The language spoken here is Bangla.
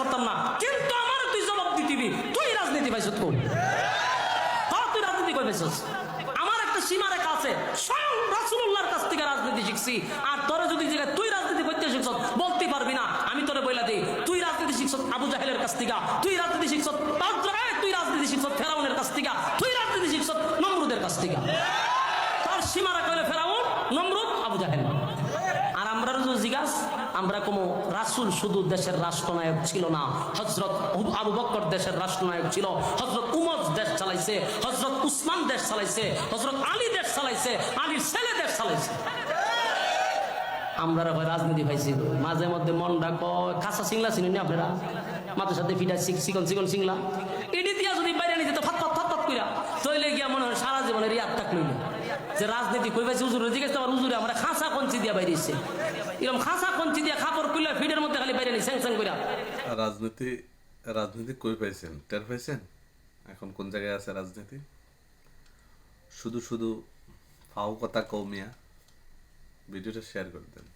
পারতাম না। কিন্তু আমার তুই জবাব দিতিবি তুই রাজনীতি পাইছ কোন? হ্যাঁ, তুই রাজনীতি করে পাইছস? আমার একটা সীমা রেখা আছে। স্বয়ং কাছ থেকে রাজনীতি শিখছি। আর তোরে যদি তুই রাজনীতি করতে শিখছ বলতে পারবি না। আমি তোরে বইলা দিই তুই রাজনীতি শিখছ আবু জাহেলের কাছ থেকে। তুই রাজনীতি শিখছ তার তুই রাজনীতি শিখছ ফেরাউনের কাছ থেকে। তুই রাজনীতি শিখছ নমরুদের কাছ থেকে। তার সীমারা কইলে ফেরাউন নমরুদ আবু জাহেল আর আমরা যদি জিজ্ঞাস আমরা কোনো রাসূল শুধু দেশের রাষ্ট্রনায়ক ছিল না। হজরত আবু বক্কর দেশের রাষ্ট্রনায়ক ছিল। হজরত উমর দেশ চালাইছে। হজরত উসমান দেশ চালাইছে। হজরত আলী দেশ চালাইছে। আলীর ছেলে দেশ চালাইছে। আমরা ভাই রাজনীতি পাইছি। মাঝে মধ্যে মনটা কয় কাঁচা সিংলা চিনি আপনারা? মাথার সাথে ফিটা চিকন চিকন সিংলা। এটি দিয়া যদি বাইরে নিতে তো ফাত ফাত ফাত কইরা তৈলে গিয়া মনে হয় সারা জীবনের ইয়াদ লইলে যে রাজনীতি কই পাইছে হুজুর জিজ্ঞেস আমার হুজুরে আমরা খাঁচা কঞ্চি দিয়া বাইরে এসছে। এরকম খাঁচা কঞ্চি দিয়ে খাপড় খুললে ফিডের মধ্যে খালি বাইরে স্যাং স্যাং কইরা। রাজনীতি রাজনীতি কই পাইছেন? টের পাইছেন? এখন কোন জায়গায় আছে রাজনীতি? শুধু শুধু ফাও কথা কৌমিয়া ভিডিওটা শেয়ার করে দেন।